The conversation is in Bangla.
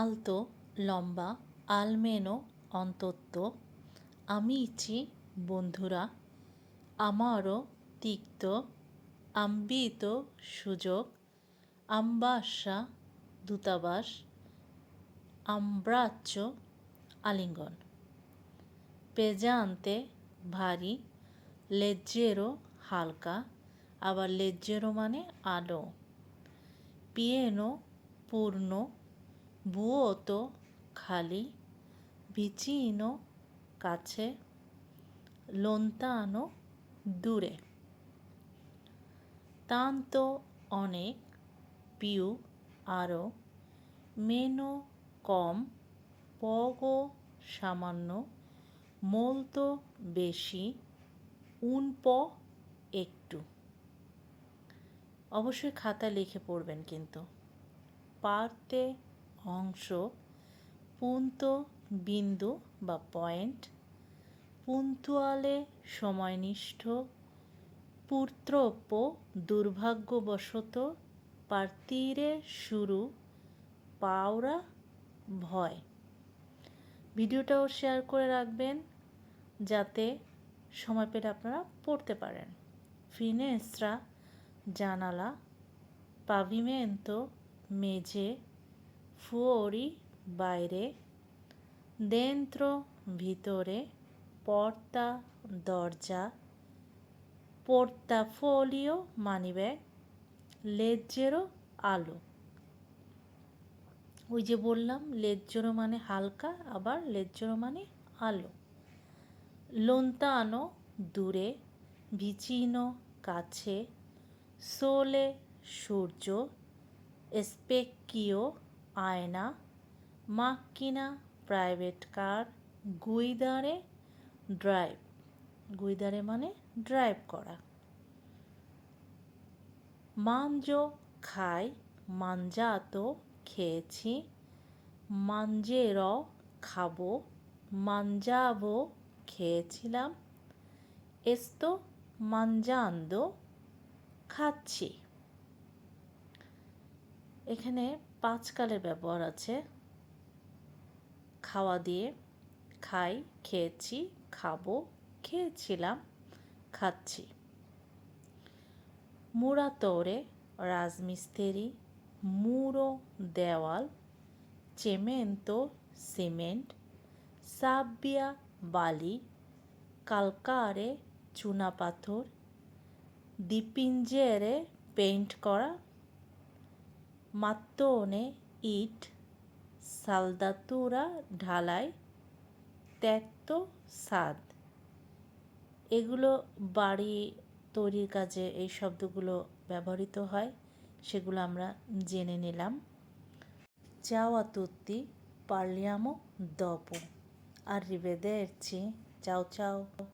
alto লম্বা almeno অন্তত amici বন্ধুরা, আমারও তিক্ত, আম্বিত সুযোগ, আম্বাসা দূতাবাস আম্রাচ্য আলিঙ্গন। পেজান্তে ভারী লেজ্জেরো হালকা, আবার লেজ্জেরো মানে আলো। পিয়েনো, পূর্ণ বুয়োতো খালি ভিচিনো কাছে, লোন্তানো দূরে। তান্ত অনেক, পিউ আরও মেনো কম, পগো সামান্য, মোলতো বেশি উন প একটু। অবশ্যই খাতা লিখে পড়বেন কিন্তু। পারতে অংশ পুন্ত বিন্দু বা পয়েন্ট, পুন্তুয়ালে সময়নিষ্ঠ পুত্রপ্য দুর্ভাগ্যবশত, পার্তিরে শুরু, পাওরা ভয়। ভিডিওটাও শেয়ার করে রাখবেন যাতে সময় পেলে আপনারা পড়তে পারেন। ফিনেস্ত্রা জানালা পাভিমেন্তো মেঝে ফুয়োরি বাইরে দেন্ত্র ভিতরে পর্তা দরজা পোর্তাফোলিও মানিব্যাগ লেজ্জেরো আলো। ওই যে বললাম লেজ্জেরো মানে হালকা, আবার লেজ্জেরো মানে আলো। লোন্তানো দূরে ভিচিনো কাছে সোলে সূর্য স্পেকিও আয়না, মাক্কিনা, প্রাইভেট কার, গুইদারে ড্রাইভ। গুইদারে মানে ড্রাইভ করা। মাঞ্জো খাই মাঞ্জাতো খেয়েছি মাঞ্জের খাব মাঞ্জাবো খেয়েছিলাম, এস্তো মাঞ্জান্দো খাচ্ছি। এখানে পাঁচ কালের ব্যবহার আছে। খাওয়া দিয়ে খাই, খেয়েছি, খাব, খেয়েছিলাম, খাচ্ছি। মুরাতোরে রাজমিস্ত্রি মুরো দেওয়াল, চেমেন্তো, সিমেন্ট সাবিয়া বালি, কালকারে চুনাপাথর দিপিঞ্জেরে পেইন্ট করা মাত্তনে ইট সালদাতুরা ঢালাই ত্যাক্ত সাদ এগুলো বাড়ি তৈরির কাজে এই শব্দগুলো ব্যবহৃত হয় সেগুলো আমরা জেনে নিলাম Ciao a tutti, parliamo dopo. Arrivederci. Ciao ciao.